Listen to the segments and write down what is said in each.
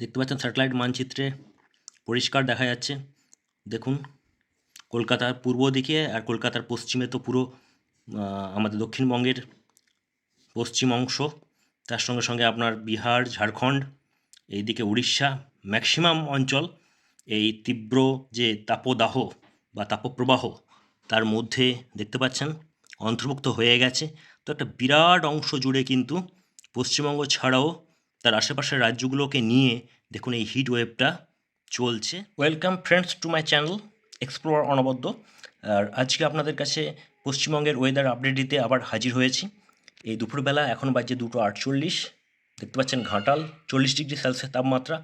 দেখতে পাচ্ছেন স্যাটেলাইট মানচিত্রে পরিষ্কার দেখা যাচ্ছে। দেখুন, কলকাতার পূর্ব দিকে আর কলকাতার পশ্চিমে তো পুরো আমাদের দক্ষিণবঙ্গের পশ্চিম অংশ। তার সঙ্গে সঙ্গে আপনার বিহার, ঝাড়খণ্ড, এইদিকে উড়িষ্যা, ম্যাক্সিমাম অঞ্চল এই তীব্র যে তাপদাহ বা তাপপ্রবাহ, তার মধ্যে দেখতে পাচ্ছেন, অন্তর্ভুক্ত হয়ে গেছে। তো একটা বিরাট অংশ জুড়ে কিন্তু পশ্চিমবঙ্গ ছাড়াও তার আশেপাশের রাজ্যগুলোকে নিয়ে দেখুন এই হিট ওয়েভটা চলছে। Welcome friends to my channel explore Anabadya. আর আজকে আপনাদের কাছে পশ্চিমবঙ্গের ওয়েদার আপডেট দিতে আবার হাজির হয়েছি। এই দুপুরবেলা এখন বাজে দুটো আটচল্লিশ, দেখতে পাচ্ছেন ঘাটাল চল্লিশ ডিগ্রি সেলসিয়াস তাপমাত্রা।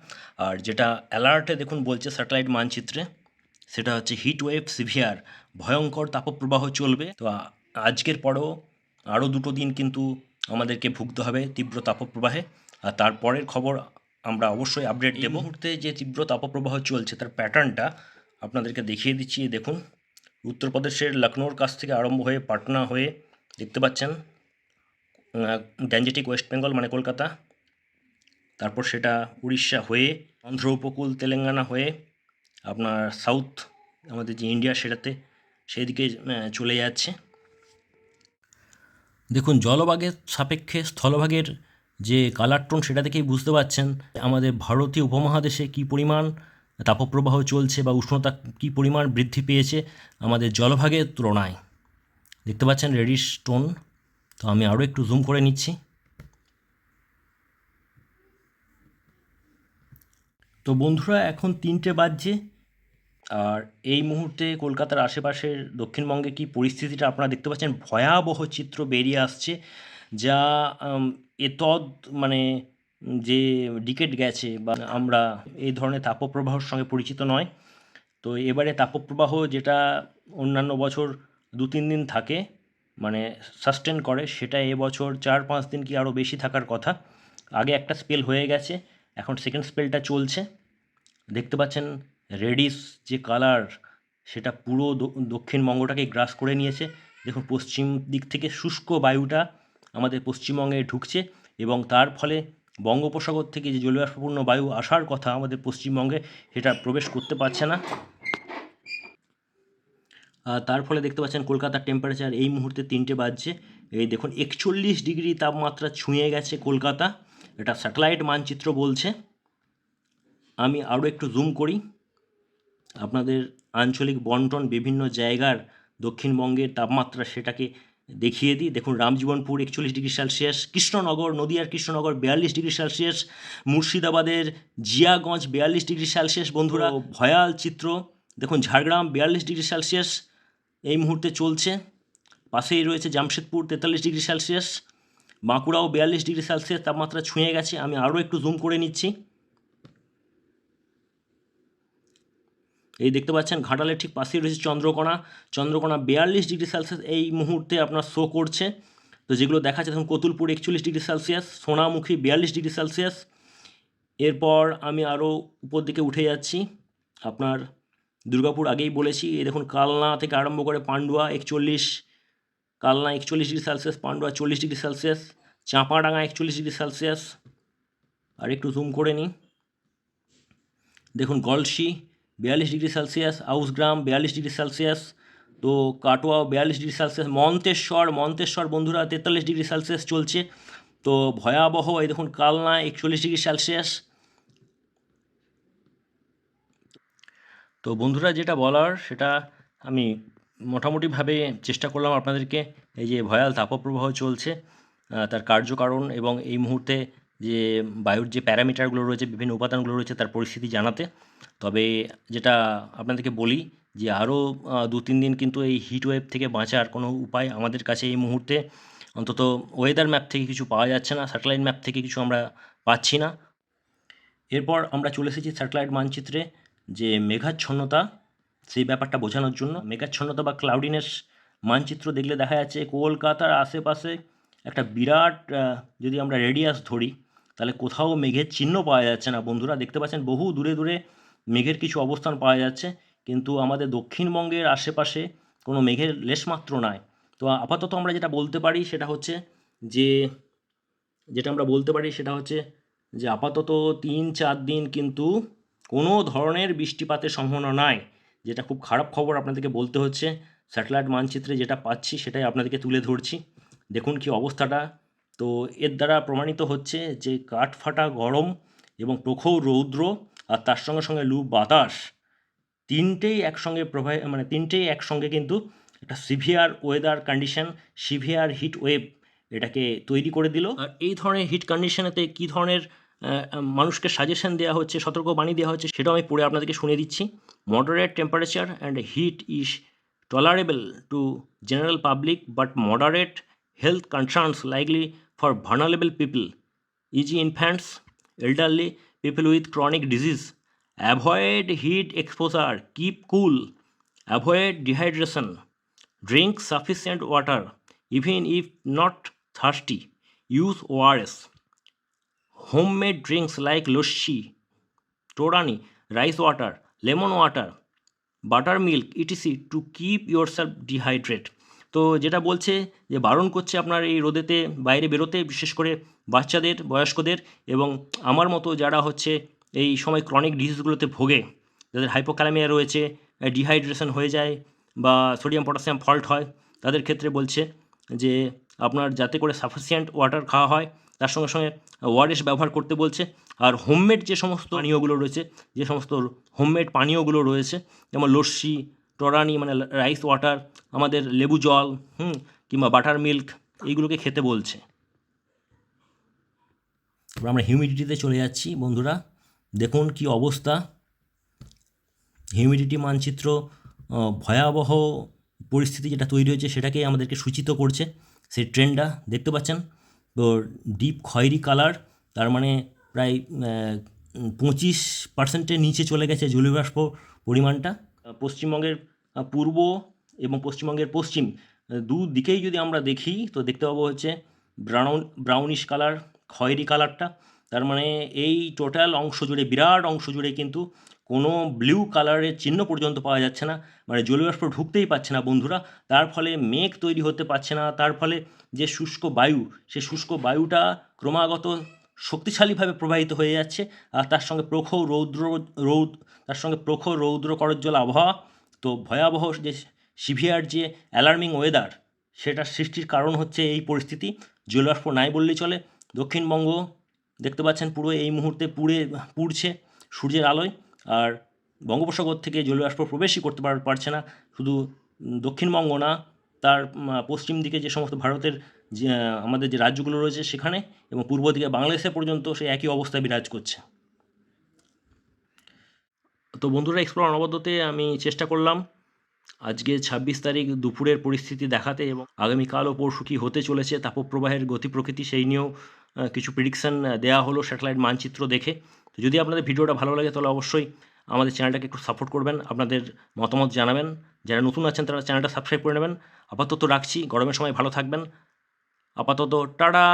আর যেটা অ্যালার্টে দেখুন বলছে স্যাটেলাইট মানচিত্রে, সেটা হচ্ছে হিট ওয়েভ সিভিয়ার ভয়ঙ্কর তাপপ্রবাহ চলবে। তো আজকের পরেও আরও দুটো দিন কিন্তু আমাদেরকে ভুগতে হবে তীব্র তাপপ্রবাহে। আর তারপরের খবর আমরা অবশ্যই আপডেট দেব। মুহূর্তে যে তীব্র তাপপ্রবাহ চলছে তার প্যাটার্নটা আপনাদেরকে দেখিয়ে দিচ্ছি। দেখুন উত্তরপ্রদেশের লখনৌর কাছ থেকে আরম্ভ হয়ে পাটনা হয়ে দেখতে পাচ্ছেন গ্যাঞ্জেটিক ওয়েস্ট বেঙ্গল মানে কলকাতা। তারপর সেটা উড়িষ্যা হয়ে অন্ধ্র উপকূল তেলেঙ্গানা হয়ে আপনার সাউথ আমাদের যে ইন্ডিয়া সেটাতে সেই দিকে চলে যাচ্ছে। দেখুন জলভাগের সাপেক্ষে স্থলভাগের যে কালার টোন সেটা থেকেই বুঝতে পারছেন আমাদের ভারতীয় উপমহাদেশে কী পরিমাণ তাপপ্রবাহ চলছে বা উষ্ণতা কী পরিমাণ বৃদ্ধি পেয়েছে আমাদের জলভাগের তুলনায়। দেখতে পাচ্ছেন রেডিশ টোন তো আমি আরও একটু জুম করে নিচ্ছি। তো বন্ধুরা, এখন তিনটে বাজছে। আর এই মুহূর্তে কলকাতার আশেপাশের দক্ষিণবঙ্গে কি পরিস্থিতিটা আপনারা দেখতে পাচ্ছেন? ভয়াবহ চিত্র বেরিয়ে আসছে, যা এতদ মানে যে ডিকেট গেছে বা আমরা এই ধরনের তাপপ্রবাহর সঙ্গে পরিচিত নয়। তো এবারে তাপপ্রবাহ যেটা অন্যান্য বছর দু তিন দিন থাকে মানে সাস্টেন করে, সেটা এবছর চার পাঁচ দিন কি আরও বেশি থাকার কথা। আগে একটা স্পেল হয়ে গেছে, এখন সেকেন্ড স্পেলটা চলছে। দেখতে পাচ্ছেন রেডিস যে কালার, সেটা পুরো দক্ষিণবঙ্গটাকে গ্রাস করে নিয়েছে। দেখুন, পশ্চিম দিক থেকে শুষ্ক বায়ুটা আমাদের পশ্চিমবঙ্গে ঢুকছে এবং তার ফলে বঙ্গোপসাগর থেকে যে জলীয়বাষ্পপূর্ণ বায়ু আসার কথা আমাদের পশ্চিমবঙ্গে, সেটা প্রবেশ করতে পারছে না। তার ফলে দেখতে পাচ্ছেন কলকাতার টেম্পারেচার এই মুহূর্তে তিনটে বাজছে। এই দেখুন, একচল্লিশ ডিগ্রি তাপমাত্রা ছুঁয়ে গেছে কলকাতা। এটা স্যাটেলাইট মানচিত্র বলছে। আমি আরও একটু জুম করি। আপনাদের আঞ্চলিক বন্টন বিভিন্ন জায়গার দক্ষিণবঙ্গের তাপমাত্রা সেটাকে দেখিয়ে দিই। দেখুন রামজীবনপুর একচল্লিশ ডিগ্রি সেলসিয়াস কৃষ্ণনগর নদিয়ার কৃষ্ণনগর বিয়াল্লিশ ডিগ্রি সেলসিয়াস মুর্শিদাবাদের জিয়াগঞ্জ বিয়াল্লিশ ডিগ্রি সেলসিয়াস। বন্ধুরা ভয়াল চিত্র। দেখুন ঝাড়গ্রাম বিয়াল্লিশ ডিগ্রি সেলসিয়াস এই মুহূর্তে চলছে। পাশেই রয়েছে জামশেদপুর তেতাল্লিশ ডিগ্রি সেলসিয়াস বাঁকুড়াও বিয়াল্লিশ ডিগ্রি সেলসিয়াস তাপমাত্রা ছুঁয়ে গেছে। আমি আরও একটু জুম করে নিচ্ছি। এই দেখতে পাচ্ছেন, ঘাটালের ঠিক পাশেই রয়েছে চন্দ্রকোনা। চন্দ্রকোনা বিয়াল্লিশ ডিগ্রি সেলসিয়াস এই মুহূর্তে আপনার শো করছে। তো যেগুলো দেখা যাচ্ছে দেখুন, কতুলপুর একচল্লিশ ডিগ্রি সেলসিয়াস, সোনামুখী বিয়াল্লিশ ডিগ্রি সেলসিয়াস। এরপর আমি আরও উপর দিকে উঠে যাচ্ছি। আপনার দুর্গাপুর আগেই বলেছি, এই দেখুন, কালনা থেকে আরম্ভ করে পান্ডুয়া একচল্লিশ, কালনা একচল্লিশ ডিগ্রি সেলসিয়াস, পান্ডুয়া চল্লিশ ডিগ্রি সেলসিয়াস, চাঁপাডাঙ্গা একচল্লিশ ডিগ্রি সেলসিয়াস। আর একটু জুম করে নিই। দেখুন, গলসি বিয়াল্লিশ ডিগ্রি সেলসিয়াস, আউসগ্রাম বিয়াল্লিশ ডিগ্রি সেলসিয়াস, তো কাটোয়া বিয়াল্লিশ ডিগ্রি সেলসিয়াস, মন্তেশ্বর মন্তেশ্বর বন্ধুরা তেতাল্লিশ ডিগ্রি সেলসিয়াস চলছে। তো ভয়াবহ, এই দেখুন কালনা একচল্লিশ ডিগ্রি সেলসিয়াস। তো বন্ধুরা যেটা বলার, সেটা আমি মোটামুটিভাবে চেষ্টা করলাম আপনাদেরকে, এই যে ভয়াল তাপপ্রবাহ চলছে তার কার্যকারণ এবং এই মুহূর্তে যে বায়ুর যে প্যারামিটারগুলো রয়েছে, বিভিন্ন উপাদানগুলো রয়েছে তার পরিস্থিতি জানাতে। তবে যেটা আপনাদেরকে বলি যে আরও দু, তিন দিন কিন্তু এই হিট ওয়েভ থেকে বাঁচার কোনো উপায় আমাদের কাছে এই মুহূর্তে অন্তত ওয়েদার ম্যাপ থেকে কিছু পাওয়া যাচ্ছে না স্যাটেলাইট ম্যাপ থেকে কিছু আমরা পাচ্ছি না। এরপর আমরা চলে এসেছি স্যাটেলাইট মানচিত্রে যে মেঘাচ্ছন্নতা, সেই ব্যাপারটা বোঝানোর জন্য। মেঘাচ্ছন্নতা বা ক্লাউডিনেস মানচিত্র দেখলে দেখা যাচ্ছে কলকাতার আশেপাশে একটা বিরাট যদি আমরা রেডিয়াস ধরি তাহলে কোথাও মেঘের চিহ্ন পাওয়া যাচ্ছে না। বন্ধুরা, দেখতে পাচ্ছেন বহু দূরে দূরে মেঘের কিছু অবস্থান পাওয়া যাচ্ছে, কিন্তু আমাদের দক্ষিণবঙ্গের আশেপাশে কোনো মেঘের লেশমাত্র নাই। তো আপাতত আমরা যেটা বলতে পারি সেটা হচ্ছে যে, যেটা আমরা বলতে পারি সেটা হচ্ছে যে আপাতত তিন চার দিন কিন্তু কোনো ধরনের বৃষ্টিপাতের সম্ভাবনা নাই। যেটা খুব খারাপ খবর আপনাদেরকে বলতে হচ্ছে। স্যাটেলাইট মানচিত্রে যেটা পাচ্ছি সেটাই আপনাদেরকে তুলে ধরছি। দেখুন কি অবস্থাটা। তো এর দ্বারা প্রমাণিত হচ্ছে যে কাঠ ফাটা গরম এবং প্রখর রৌদ্র আর তার সঙ্গে সঙ্গে লু বাতাস তিনটেই একসঙ্গে প্রভাব মানে তিনটেই একসঙ্গে কিন্তু একটা severe weather condition, severe heat wave এটাকে তৈরি করে দিল। আর এই ধরনের হিট কন্ডিশনেতে কী ধরনের মানুষকে সাজেশন দেওয়া হচ্ছে, সতর্কবাণী দেওয়া হচ্ছে সেটাও আমি পড়ে আপনাদেরকে শুনে দিচ্ছি। Moderate temperature and heat is tolerable to general public but moderate health concerns likely for vulnerable people e.g. infants, elderly, people with chronic disease. Avoid heat exposure, keep cool, avoid dehydration, drink sufficient water, even if not thirsty. Use ORS. Homemade drinks like lassi, torani, rice water, lemon water, buttermilk etc to keep yourself dehydrate তো যেটা বলছে যে বারণ করছে আপনার এই রোদেতে বাইরে বেরোতে, বিশেষ করে বাচ্চাদের, বয়স্কদের এবং আমার মতো যারা হচ্ছে এই সময় ক্রনিক ডিজিজগুলোতে ভোগে, যাদের হাইপোক্যালামিয়া রয়েছে ডিহাইড্রেশন হয়ে যায় বা সোডিয়াম পটাশিয়াম ফল্ট হয়, তাদের ক্ষেত্রে বলছে যে আপনার যাতে করে সাফিসিয়েন্ট ওয়াটার খাওয়া হয়, তার সঙ্গে সঙ্গে ওয়ারেস ব্যবহার করতে বলছে। আর হোমমেড যে সমস্ত পানীয়গুলো রয়েছে, যে সমস্ত হোমমেড পানীয়গুলো রয়েছে, যেমন লস্যি টরানি মানে রাইস ওয়াটার আমাদের লেবু জল, হুম, কিংবা বাটার মিল্ক এইগুলোকে খেতে বলছে। আমরা হিউমিডিটিতে চলে যাচ্ছি, বন্ধুরা। দেখুন কি অবস্থা। হিউমিডিটি মানচিত্র ভয়াবহ পরিস্থিতি যেটা তৈরি হয়েছে, সেটাকে আমাদেরকে সূচিত করছে সেই ট্রেন্ডটা দেখতে পাচ্ছেন? তো ডিপ খয়েরি কালার তার মানে প্রায় পঁচিশ পার্সেন্টের নিচে চলে গেছে জলীয়বাষ্প পরিমাণটা। পশ্চিমবঙ্গের পূর্ব এবং পশ্চিমবঙ্গের পশ্চিম আহ, দু দিকেই যদি আমরা দেখি তো দেখতে পাবো হচ্ছে ব্রাউন ব্রাউনিশ কালার খয়েরি কালারটা তার মানে এই টোটাল অংশ জুড়ে বিরাট অংশ জুড়ে কিন্তু কোনো ব্লু কালারের চিহ্ন পর্যন্ত পাওয়া যাচ্ছে না। মানে জলীয়বাষ্প ঢুকতেই পারছে না বন্ধুরা। তার ফলে মেঘ তৈরি হতে পারছে না। তার ফলে যে শুষ্ক বায়ু সে শুষ্ক বায়ুটা ক্রমাগত শক্তিশালীভাবে প্রবাহিত হয়ে যাচ্ছে। আর তার সঙ্গে প্রখর রৌদ্র রৌদ তার সঙ্গে প্রখর রৌদ্র করজ্জ্বল আবহাওয়া তো ভয়াবহ যে সিভিয়ার যে অ্যালার্মিং ওয়েদার সেটার সৃষ্টির কারণ হচ্ছে এই পরিস্থিতি। জলীয়বাষ্প নাই বললেই চলে। দক্ষিণবঙ্গ দেখতে পাচ্ছেন পুরো এই মুহূর্তে পুড়ে, পুড়ছে সূর্যের আলোয়। আর বঙ্গোপসাগর থেকে জলীয়বাষ্প প্রবেশই করতে পারছে না। শুধু দক্ষিণবঙ্গ না, তার পশ্চিম দিকে যে সমস্ত ভারতের যে, আমাদের যে রাজ্যগুলো রয়েছে সেখানে এবং পূর্ব দিকে বাংলাদেশে পর্যন্ত সেই একই অবস্থা বিরাজ করছে। তো বন্ধুরা এক্সপ্লোর অনবদ্যতে আমি চেষ্টা করলাম। আজকে ছাব্বিশ তারিখ দুপুরের পরিস্থিতি দেখাতে এবং আগামীকাল ও পরশু কী হতে চলেছে তাপপ্রবাহের গতি প্রকৃতি সেই নিয়েও কিছু প্রিডিকশান দেওয়া হলো স্যাটেলাইট মানচিত্র দেখে। তো যদি আপনাদের ভিডিওটা ভালো লাগে তাহলে অবশ্যই আমাদের চ্যানেলটাকে একটু সাপোর্ট করবেন, আপনাদের মতামত জানাবেন। যারা নতুন আছেন তারা চ্যানেলটা সাবস্ক্রাইব করে নেবেন। আপাতত রাখছি, গরমের সময় ভালো থাকবেন। আপাতত টাটা!